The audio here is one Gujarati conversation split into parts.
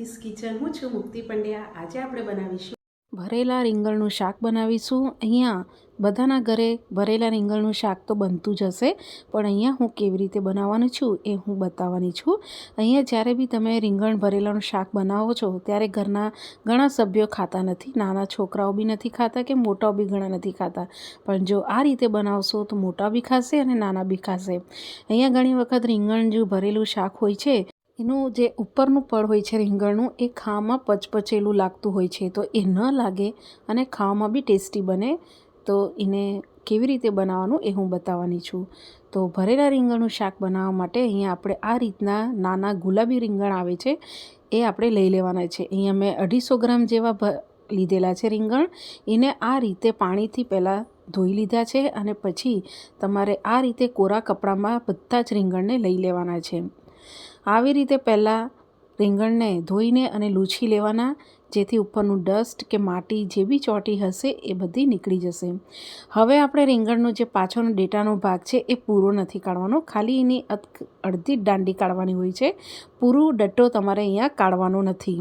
મુક્તિસ કિચન હું છું મુક્તિ પંડ્યા. આજે આપણે બનાવીશું ભરેલા રીંગણનું શાક બનાવીશું. અહીંયા બધાના ઘરે ભરેલા રીંગણનું શાક તો બનતું જ હશે, પણ અહીંયા હું કેવી રીતે બનાવવાનું છું એ હું બતાવવાની છું. અહીંયા જ્યારે બી તમે રીંગણ ભરેલાનું શાક બનાવો છો, ત્યારે ઘરના ઘણા સભ્યો ખાતા નથી, નાના છોકરાઓ બી નથી ખાતા કે મોટાઓ બી ઘણા નથી ખાતા. પણ જો આ રીતે બનાવશો તો મોટા બી ખાશે અને નાના બી ખાશે. અહીંયા ઘણી વખત રીંગણ જો ભરેલું શાક હોય છે એનું જે ઉપરનું પડ હોય છે રીંગણનું, એ ખાવામાં પચપચેલું લાગતું હોય છે. તો એ ન લાગે અને ખાવામાં બી ટેસ્ટી બને. તો એને કેવી રીતે બનાવવાનું એ હું બતાવવાની છું. તો ભરેલા રીંગણનું શાક બનાવવા માટે અહીંયા આપણે આ રીતના નાના ગુલાબી રીંગણ આવે છે, એ આપણે લઈ લેવાના છે. અહીંયા મેં અઢીસો ગ્રામ જેવા ભ, લીધેલા છે રીંગણ. એને આ રીતે પાણીથી પહેલાં ધોઈ લીધા છે અને પછી તમારે આ રીતે કોરા કપડામાં બધા જ રીંગણને લઈ લેવાના છે. આવી રીતે પહેલાં રીંગણને ધોઈને અને લૂછી લેવાના જેથી ઉપરનું ડસ્ટ કે માટી જે બી ચોટી હશે એ બધી નીકળી જશે. હવે આપણે રીંગણનો જે પાછળનો ડેટાનો ભાગ છે એ પૂરો નથી કાઢવાનો. ખાલી એની અડધી દાંડી કાઢવાની હોય છે. પૂરું ડટ્ટો તમારે અહીંયા કાઢવાનો નથી.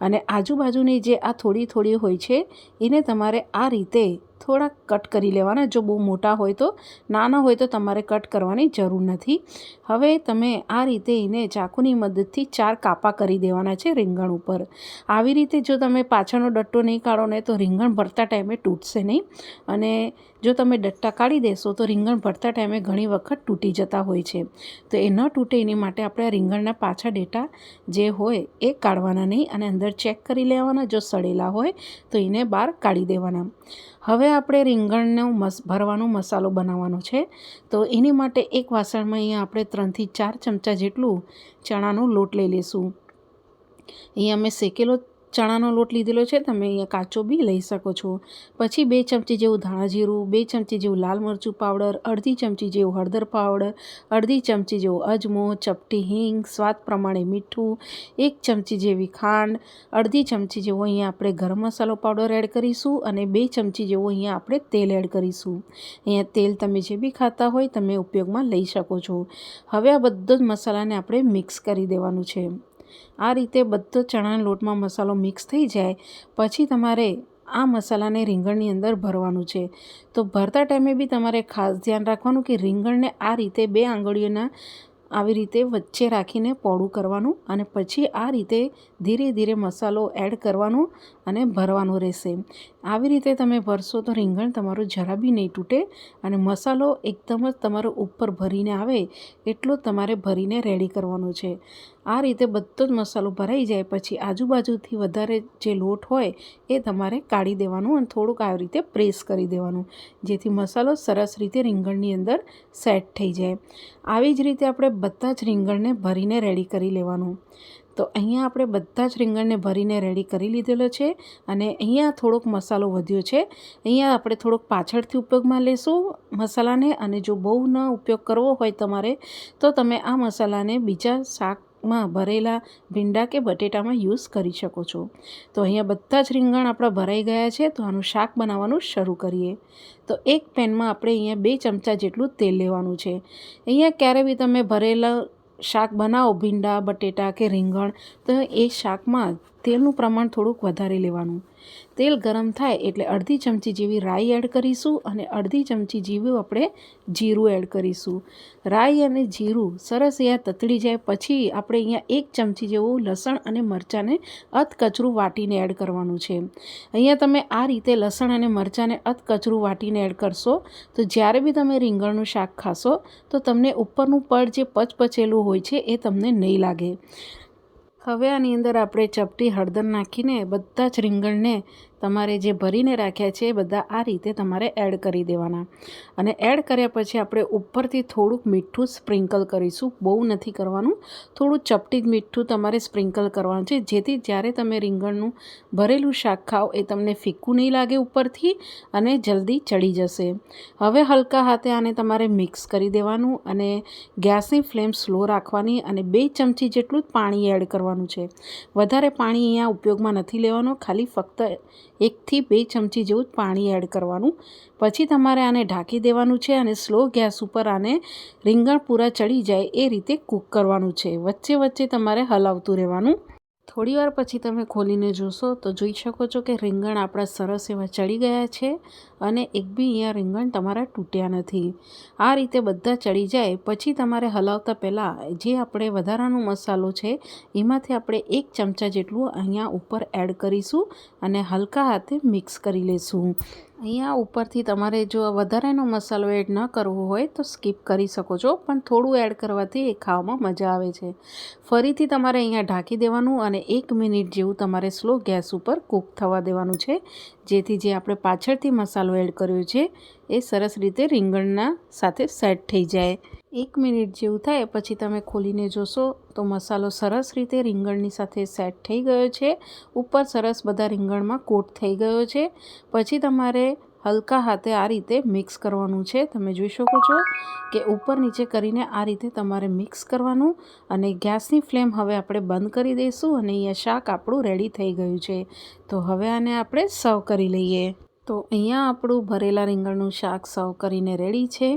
અને આજુબાજુની જે આ થોડી થોડી હોય છે, એને તમારે આ રીતે થોડાક કટ કરી લેવાના. જો બહુ મોટા હોય તો, નાના હોય તો તમારે કટ કરવાની જરૂર નથી. હવે તમે આ રીતે એને ચાકુની મદદથી ચાર કાપા કરી દેવાના છે રીંગણ ઉપર. આવી રીતે જો તમે પાછળનો ડટ્ટો નહીં કાઢો ને તો રીંગણ ભરતા ટાઈમે તૂટશે નહીં. અને જો તમે ડટ્ટા કાઢી દેશો તો રીંગણ ભરતા ટાઈમે ઘણી વખત તૂટી જતા હોય છે. તો એ ન તૂટે એની માટે આપણે આ રીંગણના પાછા ડેટા જે હોય એ કાઢવાના નહીં અને અંદર ચેક કરી લેવાના. જો સડેલા હોય તો એને બહાર કાઢી દેવાના. હવે આપણે રીંગણનો મસ, ભરવાનો મસાલો બનાવવાનો છે. તો એની માટે એક વાસણમાં અહીંયા આપણે ત્રણથી ચાર ચમચા જેટલું ચણાનો લોટ લઈ લઈશું અહીંયા મેં શેકેલો ચણાનો લોટ લીધેલો છે, તમે અહીંયા કાચો બી લઈ શકો છો. પછી બે ચમચી જેવું ધાણા જીરું, બે ચમચી જેવું લાલ મરચું પાવડર, અડધી ચમચી જેવું હળદર પાવડર, અડધી ચમચી જેવો અજમો, ચપટી હિંગ, સ્વાદ પ્રમાણે મીઠું, એક ચમચી જેવી ખાંડ, અડધી ચમચી જેવો અહીંયા આપણે ગરમ મસાલો પાવડર એડ કરીશું અને બે ચમચી જેવો અહીંયા આપણે તેલ એડ કરીશું. અહીંયા તેલ તમે જે બી ખાતા હોય તમે ઉપયોગમાં લઈ શકો છો. હવે આ બધો જ મસાલાને આપણે મિક્સ કરી દેવાનું છે. આ રીતે બધો ચણાના લોટમાં મસાલો મિક્સ થઈ જાય, પછી તમારે આ મસાલાને રીંગણની અંદર ભરવાનું છે. તો ભરતા ટાઈમે બી તમારે ખાસ ધ્યાન રાખવાનું કે રીંગણને આ રીતે બે આંગળીઓના આવી રીતે વચ્ચે રાખીને પોળું કરવાનું અને પછી આ રીતે ધીરે ધીરે મસાલો એડ કરવાનો અને ભરવાનો રહેશે. આવી રીતે તમે ભરશો તો રીંગણ તમારું જરા બી નહીં તૂટે અને મસાલો એકદમ જ તમારો ઉપર ભરીને આવે એટલો તમારે ભરીને રેડી કરવાનો છે. આ રીતે બધો જ મસાલો ભરાઈ જાય પછી આજુબાજુથી વધારે જે લોટ હોય એ તમારે કાઢી દેવાનું અને થોડુંક આવી રીતે પ્રેસ કરી દેવાનું, જેથી મસાલો સરસ રીતે રીંગણની અંદર સેટ થઈ જાય. આવી જ રીતે આપણે બધા જ રીંગણને ભરીને રેડી કરી લેવાનું. તો અહીંયા આપણે બધા જ રીંગણને ભરીને રેડી કરી લીધેલો છે અને અહીંયા થોડોક મસાલો વધ્યો છે. અહીંયા આપણે થોડોક પાછળથી ઉપયોગમાં લેશું મસાલાને અને જો બહુ ન ઉપયોગ કરવો હોય તમારે, તો તમે આ મસાલાને બીજા શાકમાં ભરેલા ભીંડા કે બટેટામાં યુઝ કરી શકો છો. તો અહીંયા બધા જ રીંગણ આપણા ભરાઈ ગયા છે, તો આનું શાક બનાવવાનું શરૂ કરીએ. તો એક પેનમાં આપણે અહીંયા બે ચમચા જેટલું તેલ લેવાનું છે. અહીંયા ક્યારે બી તમે ભરેલા શાક બનાવો ભીંડા બટેટા કે રીંગણ તો એ શાકમાં તેલનું પ્રમાણ થોડુંક વધારે લેવાનું. તેલ ગરમ થાય એટલે અડધી ચમચી જેવી રાઈ એડ કરીશું અને અડધી ચમચી જેવું આપણે જીરું એડ કરીશું. રાઈ અને જીરું સરસ અહીંયા તતળી જાય પછી આપણે અહીંયા એક ચમચી જેવું લસણ અને મરચાંને અધકચરું વાટીને એડ કરવાનું છે. અહીંયા તમે આ રીતે લસણ અને મરચાંને અધકચરું વાટીને એડ કરશો તો જ્યારે બી તમે રીંગણનું શાક ખાશો તો તમને ઉપરનું પડ જે પચપચેલું હોય છે એ તમને નહીં લાગે. હવે આની અંદર આપણે ચપટી હળદર નાખીને બધા જ રીંગણને તમારે જે ભરીને રાખ્યા છે એ બધા આ રીતે તમારે એડ કરી દેવાના. અને એડ કર્યા પછી આપણે ઉપરથી થોડુંક મીઠું સ્પ્રિંકલ કરીશું. બહુ નથી કરવાનું. થોડું ચપટી જ મીઠું તમારે સ્પ્રિંકલ કરવાનું છે. જેથી જ્યારે તમે રીંગણનું ભરેલું શાક ખાઓ એ તમને ફીકું નહીં લાગે ઉપરથી અને જલ્દી ચડી જશે. હવે હલકા હાથે આને તમારે મિક્સ કરી દેવાનું અને ગેસની ફ્લેમ સ્લો રાખવાની અને બે ચમચી જેટલું જ પાણી એડ કરવાનું છે. વધારે પાણી અહીંયા ઉપયોગમાં નથી લેવાનું. ખાલી ફક્ત એકથી બે ચમચી જેવું પાણી એડ કરવાનું. પછી તમારે આને ઢાંકી દેવાનું છે અને સ્લો ગેસ ઉપર આને રીંગણ પૂરા ચડી જાય એ રીતે કૂક કરવાનું છે. વચ્ચે વચ્ચે તમારે હલાવતું રહેવાનું. થોડી વાર પછી તમે ખોલીને જોશો તો જોઈ શકો છો કે રીંગણ આપણા સરસ એવા ચડી ગયા છે અને એક બી અહીંયા રીંગણ તમારા તૂટ્યા નથી. આ રીતે બધા ચડી જાય, પછી તમારે હલાવતા પહેલાં જે આપણે વધારાનો મસાલો છે એમાંથી આપણે એક ચમચા જેટલું અહીંયા ઉપર એડ કરીશું અને હલકા હાથે મિક્સ કરી લઈશું અહીંયા ઉપરથી તમારે જો વધારાનો મસાલો એડ ન કરવો હોય તો સ્કીપ કરી શકો છો, પણ થોડું એડ કરવાથી એ ખાવામાં મજા આવે છે. ફરીથી તમારે અહીંયા ઢાંકી દેવાનું અને એક મિનિટ જેવું તમારે સ્લો ગેસ ઉપર કૂક થવા દેવાનું છે. જેથી જે આપણે પાછળથી મસાલો એડ કર્યો છે, એ સરસ રીતે રીંગણના સાથે સેટ થઈ જાય. એક મિનિટ જેવું થાય, પછી તમે ખોલીને જોશો તો મસાલો સરસ રીતે રીંગણની સાથે સેટ થઈ ગયો છે. ઉપર સરસ બધા રીંગણમાં કોટ થઈ ગયો છે. પછી તમારે હલકા હાથે આ રીતે મિક્સ કરવાનું છે. તમે જોઈ શકો છો કે ઉપર નીચે કરીને આ રીતે તમારે મિક્સ કરવાનું અને ગેસની ફ્લેમ હવે આપણે બંધ કરી દઈશું અને અહીંયા શાક આપણું રેડી થઈ ગયું છે. તો હવે આને આપણે સર્વ કરી લઈએ. તો અહીંયા આપણું ભરેલા રીંગણનું શાક સર્વ કરીને રેડી છે.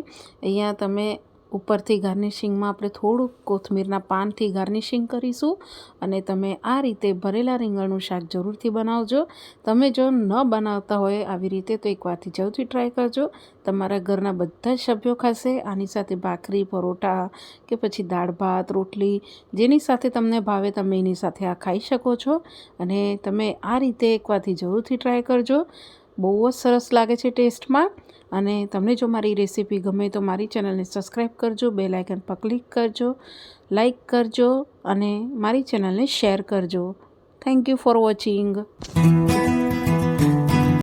અહીંયા તમે ઉપરથી ગાર્નિશિંગમાં આપણે થોડુંક કોથમીરના પાનથી ગાર્નિશિંગ કરીશું અને તમે આ રીતે ભરેલા રીંગણનું શાક જરૂરથી બનાવજો. તમે જો ન બનાવતા હોય આવી રીતે તો એકવારથી જરૂરથી ટ્રાય કરજો. તમારા ઘરના બધા જ સભ્યો ખાશે. આની સાથે ભાખરી, પરોઠા કે પછી દાળ ભાત, રોટલી, જેની સાથે તમને ભાવે તમે એની સાથે આ ખાઈ શકો છો. અને તમે આ રીતે એકવારથી જરૂરથી ટ્રાય કરજો. બહુ જ સરસ લાગે છે ટેસ્ટમાં. અને તમને જો મારી રેસીપી ગમે તો મારી ચેનલને સબસ્ક્રાઈબ કરજો બે લાઇકન પર ક્લિક કરજો લાઈક કરજો અને મારી ચેનલને શેર કરજો. Thank you for watching.